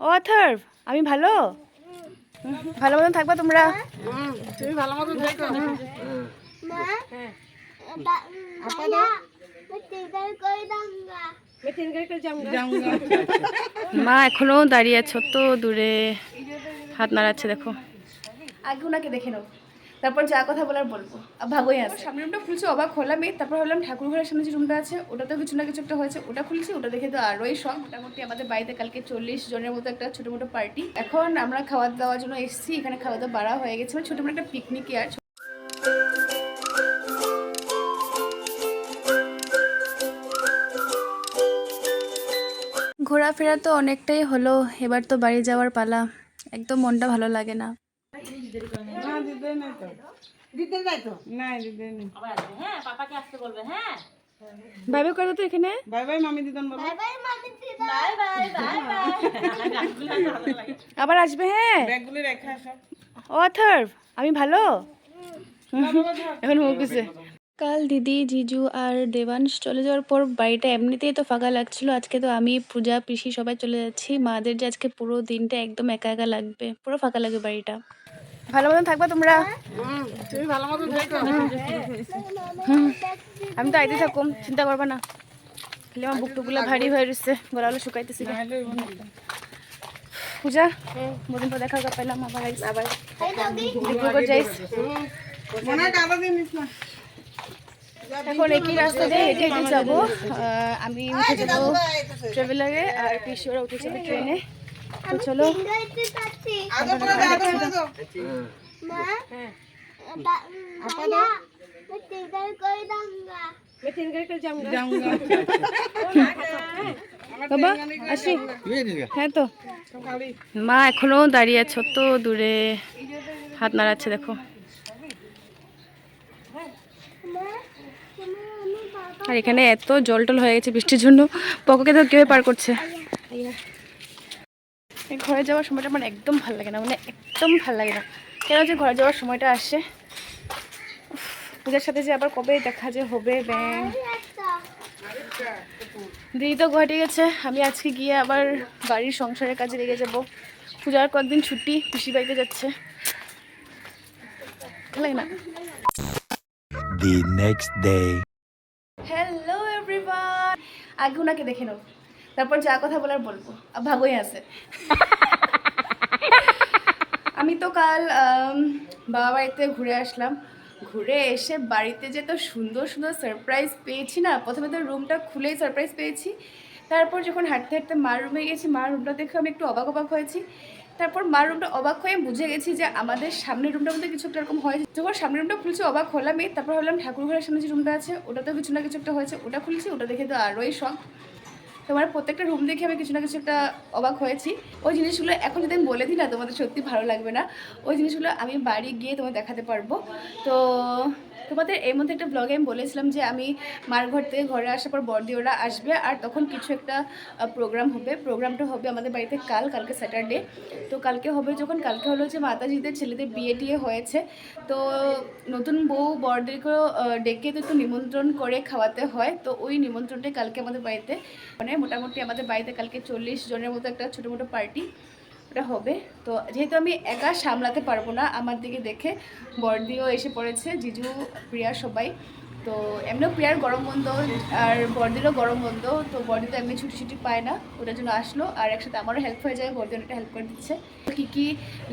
ও অথর্ব, আমি ভালো? ভালো মতন থাকবা তোমরা? তুমি ভালো মতন থাকো মা, এখনও দাঁড়িয়ে তো দূরে। হাত নাড়াচ্ছে, দেখো। আগে ওনাকে দেখে নাও। তারপর যা কথা বলার বলব। আর ভাগই আছে। সামনে রুমটা খুলছে অবাক হলাম। এই তারপর ভাবলাম ঠাকুর ঘরের সামনে যে রুমটা আছে ওটাতেও কিছু না কিছু একটা হয়েছে। ওটা খুলছি ওটা দেখে তো আরোই শখ। মোটামুটি আমাদের বাড়িতে কালকে চল্লিশ জনের মতো একটা ছোটো মোটো পার্টি। এখন আমরা খাওয়া দাওয়ার জন্য এসেছি। এখানে খাওয়া দাওয়া বাড়া হয়ে গেছে। মানে ছোটো মোটো একটা পিকনিক আর ঘোরাফেরা তো অনেকটাই হলো। এবার তো বাড়ি যাওয়ার পালা। একদম মনটা ভালো লাগে না। দিতে নাই তো। দিতে নাই তো? নাই দিতে নেই। ভাবে করো তো এখানে। বাই বাই মামি দিদন বলো আবার আসবে হ্যাঁ। ব্যাগগুলি রেখে আসো। অথর্ব আমি ভালো? এখন মুখ কাল দিদি জিজু আর দেবাংশ চলে যাওয়ার পর বাড়িটা এমনিতেই তো ফাঁকা লাগছিল। আজকে তো আমি পূজা পিসি সবাই চলে যাচ্ছি। মাদের যে আজকে পুরো দিনটা একদম একা একা লাগবে। পুরো ফাঁকা লাগবে বাড়িটা। ভালো মতন থাকবা তোমরা? আমি তো আইতে থাকুম চিন্তা করবা না। খালি আমার বুক টুকগুলো ভারী হয়ে রয়েছে গলাগুলো শুকাইতেছি। পূজা বহুদিন পর দেখা পেলাম আবার আবার। ডিব্রুগড় যাইস। এখন একই রাস্তা দিয়ে হেঁটে হেঁটে যাব। আমি উঠে যাব ট্রাভেলারে আর পিসিওরা উঠে যাবে ট্রেনে তো চলো। যাऊंगा বাবা আসি। হ্যাঁ তো। মা এখনও দাঁড়িয়ে আছে তো দূরে। হাত নাড়াচ্ছে দেখো। আর এখানে এত জল টল হয়ে গেছে বৃষ্টির জন্য। পকোকে তো কেউ পার করছে। ঘরে যাওয়ার সময়টা আমার একদম ভালো লাগে না মানে একদম ভালো লাগে না। কেন যে ঘরে যাওয়ার সময়টা আসে। পূজার সাথে যে আবার কবে দেখা যে হবে ব্যাং। দিদি তো গুয়াহাটি গেছে আমি আজকে গিয়ে আবার বাড়ির সংসারের কাজে লেগে যাব। পূজার কয়েকদিন ছুটি পিসি বাড়িতে যাচ্ছে। না? The next day. আগে ওনাকে দেখে নাও। তারপর যা কথা বলার বলব। ভাগই আছে। আমি তো কাল বাবা বাড়িতে ঘুরে আসলাম। ঘুরে এসে বাড়িতে যে তো সুন্দর সুন্দর সারপ্রাইজ পেয়েছি না, প্রথমে তো রুমটা খুলেই সারপ্রাইজ পেয়েছি। তারপর যখন হাঁটতে হাঁটতে মার রুমে গেছি, মার রুমটা দেখে আমি একটু অবাক অবাক হয়েছি। তারপর মার রুমটা অবাক হয়ে বুঝে গেছি যে আমাদের সামনের রুমটার মধ্যে কিছু একটা এরকম হয় যখন সামনের রুমটা খুলছে, অবাক হলাম এই তারপর ভাবলাম ঠাকুর ঘরের সামনে যে রুমটা আছে, ওটাতেও কিছু না কিছু একটা হয়েছে। ওটা খুলছি, ওটা দেখে তো আরোই শখ। তোমার প্রত্যেকটা রুম দেখে আমি কিছু না কিছু একটা অবাক হয়েছি। ওই জিনিসগুলো এখন যদি আমি বলে দিই না, তোমাদের সত্যি ভালো লাগবে না। ওই জিনিসগুলো আমি বাড়ি গিয়ে তোমার দেখাতে পারব। তো তোমাদের এর মধ্যে একটা ব্লগে আমি বলেছিলাম যে আমি মার ঘর থেকে ঘরে আসার পর বর্দি ওরা আসবে আর তখন কিছু একটা প্রোগ্রাম হবে। প্রোগ্রামটা হবে আমাদের বাড়িতে কাল, কালকে স্যাটারডে তো কালকে হবে যখন, কালকে হলো যে মাতাজিদের ছেলেদের বিয়ে টিয়ে হয়েছে। তো নতুন বউ বরদেরকেও ডেকে তো একটু নিমন্ত্রণ করে খাওয়াতে হয়। তো ওই নিমন্ত্রণটাই কালকে আমাদের বাড়িতে মানে মোটামুটি আমাদের বাড়িতে কালকে চল্লিশ জনের মতো একটা ছোটো মোটো পার্টি ওটা হবে। তো যেহেতু আমি একা সামলাতে পারব না, আমার দিকে দেখে বর্দিও এসে পড়েছে, জিজু, প্রিয়া সবাই। তো এমনিও প্রিয়ার গরম বন্ধ আর বর্দিরও গরম বন্ধ, তো বর্দি তো এমনি ছুটি ছুটি পায় না, ওটার জন্য আসলো। আর একসাথে আমারও হেল্প হয়ে যায়, বর্দি অনেকটা হেল্প করে দিচ্ছে। কী কী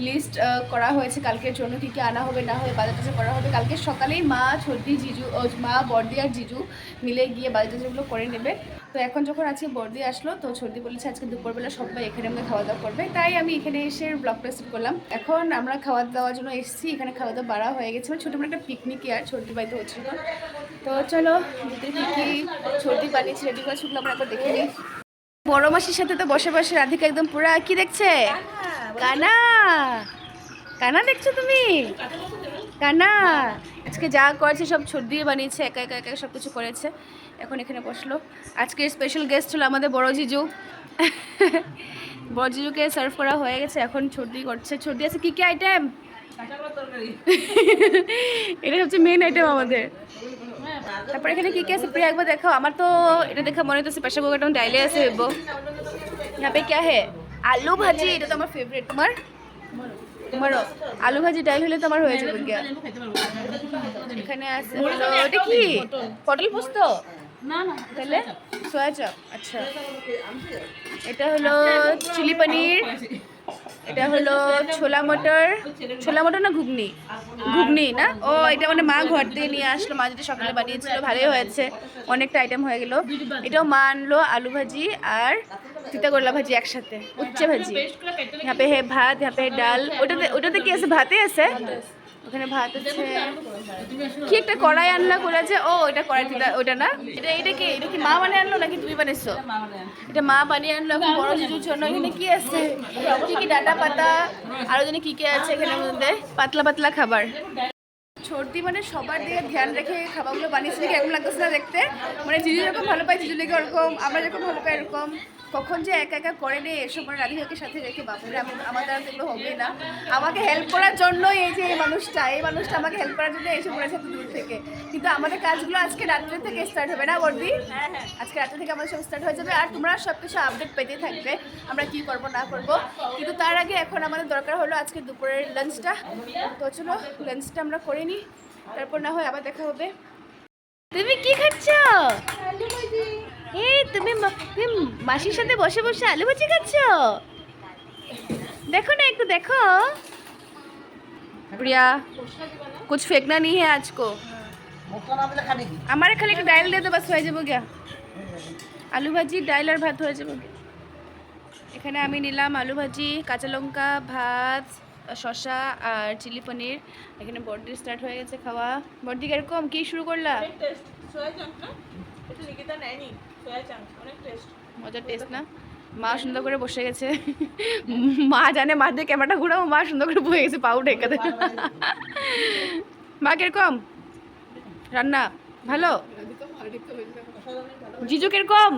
লিস্ট করা হয়েছে কালকের জন্য, কী কী আনা হবে, না হবে বাজার টাজার করা হবে, কালকে সকালেই মা ছর্দি জিজু মা, বর্দি আর জিজু মিলে গিয়ে বাজার করে নেবে। তো এখন যখন আজকে বর্দি আসলো, তো সর্দি বলেছে আজকে দুপুরবেলা সবাই এখানে আমরা খাওয়া দাওয়া করবে। তাই আমি এখানে এসে ব্লগটা শুট করলাম। এখন আমরা খাওয়া দাওয়ার জন্য এসেছি। এখানে খাওয়া দাওয়া বাড়া হয়ে গেছে। মানে ছোটো একটা পিকনিক আর সর্দি বাড়িতে হচ্ছিল। তো চলো কী সর্দি বানিয়েছি রেডি করে শুকলো আমরা একবার দেখে নিই। বড় মাসির সাথে তো বসে বসে রাধিকা একদম পুরা কি দেখছে? কানা! কানা দেখছ তুমি? কানা! আজকে যা করেছে সব ছোট দিয়ে বানিয়েছে, একা একা একা সব কিছু করেছে। এখন এখানে বসলো আজকে স্পেশাল গেস্ট হলো আমাদের বড় জিজু বড় জিজুকে সার্ভ করা হয়ে গেছে এখন ছর্দি করছে ছর্দি আছে কি কি আইটেম এটা হচ্ছে মেন আইটেম আমাদের তারপর এখানে কি কি আছে প্রিয়া একবার দেখো আমার তো এটা দেখে মনে হচ্ছে প্রেশার কুকারটা ডাইলে আছে হইব यहाँ पे क्या है আলু ভাজি এটা তো আমার ফেভারিট তোমার তোমারও আলু ভাজি ডাল হলে তো আমার হয়ে যাবে গিয়া এখানে আছে হলো এটা কি পটল পোস্ত তাহলে সয়া চপ। আচ্ছা। এটা হলো চিলি পনির এটা হলো ছোলা মটর। ছোলা মটর না ঘুগনি? ঘুগনি না? ও এটা মানে মা ঘর দিয়ে নিয়ে আসলো মা যেটা সকালে বানিয়েছিল ভালোই হয়েছে। অনেকটা আইটেম হয়ে গেল। এটাও মা আনলো আলু ভাজি আর তিতা করলা ভাজি একসাথে উচ্চে ভাজি। হ্যাঁ পে হে ভাত হ্যাঁ পে ডাল। ওটাতে ওটাতে কি আছে? ভাতে আছে। ওখানে ভাত আছে। কি একটা কড়াই আনলা করেছে? ও এটা কড়াই ওটা না? এটা এটা কি এটা কি মা বানিয়ে আনলো নাকি তুমি বানিয়েছো? এটা মা বানিয়ে আনলো। এখন বড় শিশুর জন্য। এখানে কি আছে? কি কি ডাটা পাতা? আরও জন্য কি কি আছে এখানের মধ্যে? পাতলা পাতলা খাবার। সর্দি মানে সবার দিকে ধ্যান রেখে খাবারগুলো বানিয়েছে দেখে এরকম লাগতেছে না দেখতে? মানে জিজু যেরকম ভালো পায় জিজু লেগে ওরকম আমরা যেরকম ভালো পাই এরকম। কখন যে একা একা করে নেই এসব মানে রাধিকাকে সাথে রেখে বাপুরে আমি আমার দ্বারা তো এগুলো হবেই না। আমাকে হেল্প করার জন্য এই যে এই মানুষটা এই মানুষটা আমাকে হেল্প করার জন্য এসে পড়েছে এত দূর থেকে। কিন্তু আমাদের কাজগুলো আজকে রাত্রে থেকে স্টার্ট হবে না বর্দি? আজকে রাত্রে থেকে আমাদের সব স্টার্ট হয়ে যাবে। আর তোমরা সব কিছু আপডেট পেতে থাকবে আমরা কি করব না করব। কিন্তু তার আগে এখন আমাদের দরকার হলো আজকে দুপুরের লাঞ্চটা তো চলো লাঞ্চটা আমরা করে নিই। তারপর না হয় আবার দেখা হবে তুমি কি খাচ্ছ এই তুমি মা- তুমি মাসির সাথে বসে বসে আলু ভাজি খাচ্ছ দেখো না একটু দেখো প্রিয়া कुछ फेंकना नहीं है आज को हमारे खाली एक डाल दे तो बस হয়ে যাবো গিয়া আলু ভাজি ডাইল আর ভাত হয়ে যাবে এখানে আমি নিলাম আলু ভাজি কাঁচা লঙ্কা ভাত শশা আর চিলি পনির। এখানে বর্দি স্টার্ট হয়ে গেছে খাওয়া। বর্দি কীরকম? কি শুরু করলা? মজার টেস্ট না? মা সুন্দর করে বসে গেছে। মা জানে মা দিয়ে ক্যামেরাটা ঘুরাবো মা সুন্দর করে বসে গেছে পাউ ঢেকে দেয়। মা কীরকম? রান্না ভালো? জিজু কীরকম?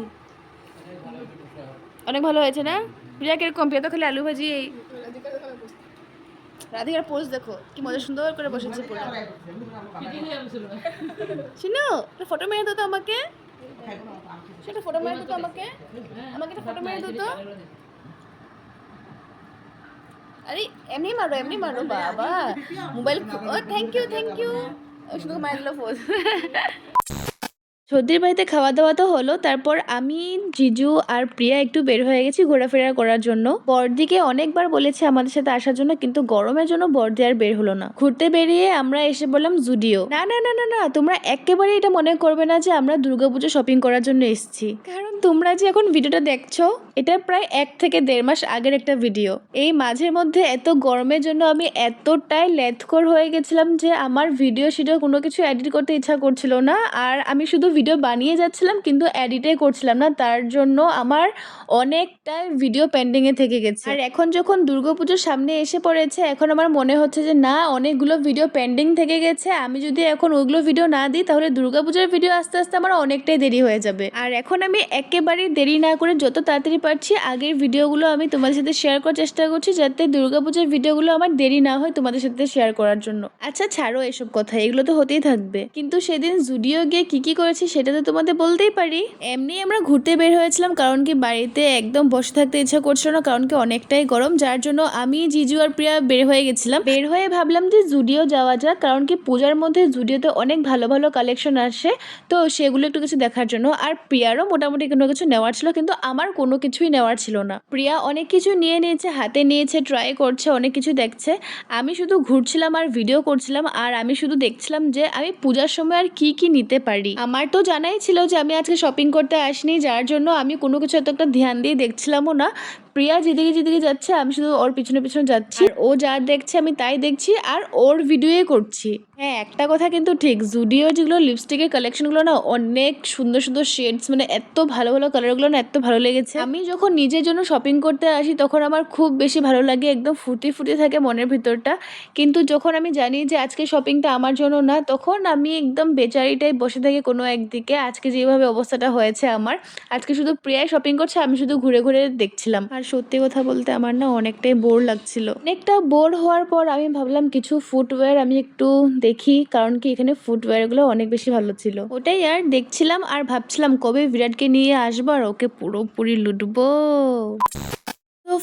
অনেক ভালো হয়েছে না? প্রিয়া কীরকম? প্রিয়া তো খালি আলু ভাজি এই রাধিকার পোজ দেখো, কি মজা সুন্দর করে বসেছে পুরো। শুনো ফটো মেরে দাও তো আমাকে। সেটা ফটো মেরে দাও তো আমাকে। আমাকে একটা ফটো মেরে দাও তো। আরে, এমনি মারো এমনি মারো, বাবা। মোবাইল ও থ্যাংক ইউ থ্যাংক ইউ শুধু মার দিল ফোন সর্দির বাড়িতে খাওয়া দাওয়া তো হলো, তারপর আমি, জিজু আর প্রিয়া একটু বের হয়ে গেছি ঘোরাফেরা করার জন্য। বর্দিকে অনেকবার বলেছে আমাদের সাথে আসার জন্য, কিন্তু গরমের জন্য বর্দি আর বের হলো না। ঘুরতে বেরিয়ে আমরা এসে বললাম, জুডিও। না না না না না, তোমরা একেবারে এটা মনে করবে না যে আমরা দুর্গাপুজো শপিং করার জন্য এসেছি। কারণ তোমরা যে এখন ভিডিওটা দেখছ, এটা প্রায় এক থেকে দেড় মাস আগের একটা ভিডিও। এই মাঝের মধ্যে এত গরমের জন্য আমি এতটাই লেথকর হয়ে গেছিলাম যে আমার ভিডিও শিডিও কোনো কিছু এডিট করতে ইচ্ছা করছিল না। আর আমি শুধু ভিডিও বানিয়ে যাচ্ছিলাম, কিন্তু এডিটে করছিলাম না। তার জন্য আমার অনেকটাই ভিডিও পেন্ডিংয়ে থেকে গেছে। আর এখন যখন দুর্গাপুজোর সামনে এসে পড়েছে, এখন আমার মনে হচ্ছে যে, না, অনেকগুলো ভিডিও পেন্ডিং থেকে গেছে। আমি যদি এখন ওইগুলো ভিডিও না দিই, তাহলে দুর্গাপুজোর ভিডিও আস্তে আস্তে আমার অনেকটাই দেরি হয়ে যাবে। আর এখন আমি একেবারেই দেরি না করে যত তাড়াতাড়ি পারছি আগের ভিডিওগুলো আমি তোমাদের সাথে শেয়ার করার চেষ্টা করছি যাতে দুর্গাপুজোর ভিডিওগুলো আমার দেরি না হয় তোমাদের সাথে শেয়ার করার জন্য। আচ্ছা ছাড়ো এসব কথা, এগুলো তো হতেই থাকবে। কিন্তু সেদিন জুডিও গিয়ে কি কি করেছি সেটা তো তোমাদের বলতেই পারি। এমনি আমরা ঘুরতে বের হয়েছিলাম কারণ কি বাড়িতে একদম বসে থাকতে ইচ্ছা করছিল না, কারণ কি অনেকটাই গরম, যার জন্য আমি জিজু আর প্রিয়া বের হয়ে গেছিলাম। বের হয়ে ভাবলাম যে জুডিও যাওয়া যাক, কারণ কি পূজার মধ্যে জুডিওতে অনেক ভালো ভালো কালেকশন আসে। তো সেগুলো একটু কিছু দেখার জন্য, আর প্রিয়ারও মোটামুটি কোনো কিছু নেওয়ার ছিল, কিন্তু আমার কোনো কিছুই নেওয়ার ছিল না। প্রিয়া অনেক কিছু নিয়ে নিয়েছে, হাতে নিয়েছে ট্রাই করছে, অনেক কিছু দেখছে। আমি শুধু ঘুরছিলাম আর ভিডিও করছিলাম, আর আমি শুধু দেখছিলাম যে আমি পূজার সময় আর কি কি নিতে পারি। আমার তো জানাই ছিল যে আমি আজকে শপিং করতে আসিনি, যার জন্য আমি কোনো কিছু এত একটা ধ্যান দিয়ে দেখছিলামও না। প্রিয়া যেদিকে যেদিকে যাচ্ছে, আমি শুধু ওর পিছনে পিছনে যাচ্ছি। ও যা দেখছে, আমি তাই দেখছি, আর ওর ভিডিওই করছি। হ্যাঁ একটা কথা কিন্তু ঠিক, জুডিও যেগুলো লিপস্টিকের কালেকশনগুলো না, অনেক সুন্দর সুন্দর শেডস মানে এত ভালো ভালো কালারগুলো না, এত ভালো লেগেছে। আমি যখন নিজের জন্য শপিং করতে আসি, তখন আমার খুব বেশি ভালো লাগে, একদম ফুটি ফুটি থাকে মনের ভিতরটা। কিন্তু যখন আমি জানি যে আজকে শপিংটা আমার জন্য না, তখন আমি একদম বেচারিটাই বসে থাকি কোনো একদিকে। আজকে যেভাবে অবস্থাটা হয়েছে আমার, আজকে শুধু প্রিয়াই শপিং করছে, আমি শুধু ঘুরে ঘুরে দেখছিলাম। আর সত্যি কথা বলতে আমার না অনেকটাই বোর লাগছিল। অনেকটা বোর হওয়ার পর আমি ভাবলাম কিছু ফুটওয়্যার আমি একটু দেখি, কারণ কি এখানে ফুটওয়্যারগুলো অনেক বেশি ভালো ছিল। ওটাই আর দেখছিলাম আর ভাবছিলাম কবে বিরাটকে নিয়ে আসব আর ওকে পুরোপুরি লুটবো।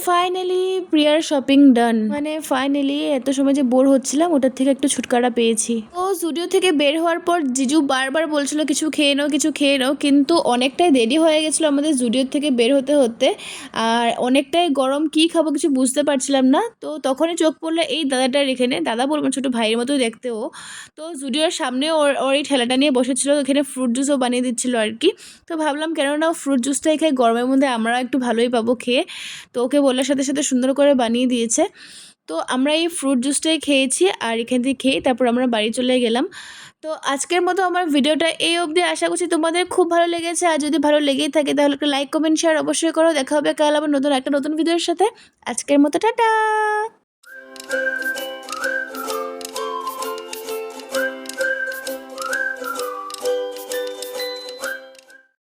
ফাইনালি প্রিয়ার শপিং ডান মানে ফাইনালি এত সময় যে বোর হচ্ছিলাম, ওটার থেকে একটু ছুটকারা পেয়েছি। তো স্টুডিও থেকে বের হওয়ার পর জিজু বারবার বলছিল, কিছু খেয়ে নাও, কিছু খেয়ে নাও। কিন্তু অনেকটাই দেরি হয়ে গেছিল আমাদের স্টুডিও থেকে বের হতে হতে। আর অনেকটাই গরম, কি খাব কিছু বুঝতে পারছিলাম না। তো তখনই চোখ পড়ল এই দাদাটার এখানে। দাদা বলব ছোটো ভাইয়ের মতো দেখতে ও। তো স্টুডিওর সামনে ওর ওর এই ঠেলাটা নিয়ে বসেছিল এখানে ফ্রুট জুসও বানিয়ে দিচ্ছিল আর কি। তো ভাবলাম, কেননা ফ্রুট জুসটাই খাই গরমের মধ্যে আমরা একটু ভালোই পাবো খেয়ে। তো ওকে বলার সাথে সাথে সুন্দর করে বানিয়ে দিয়েছে। তো আমরা এই ফ্রুট জুসটাই খেয়েছি আর এখান থেকে খেয়ে তারপর আমরা বাড়ি চলে গেলাম। তো আজকের মতো আমার ভিডিওটা এই অবধি। আশা করছি তোমাদের খুব ভালো লেগেছে। আর যদি ভালো লেগেই থাকে তাহলে একটা লাইক কমেন্ট শেয়ার অবশ্যই করো। দেখা হবে কাল আবার নতুন, একটা নতুন ভিডিওর সাথে। আজকের মতো টাটা!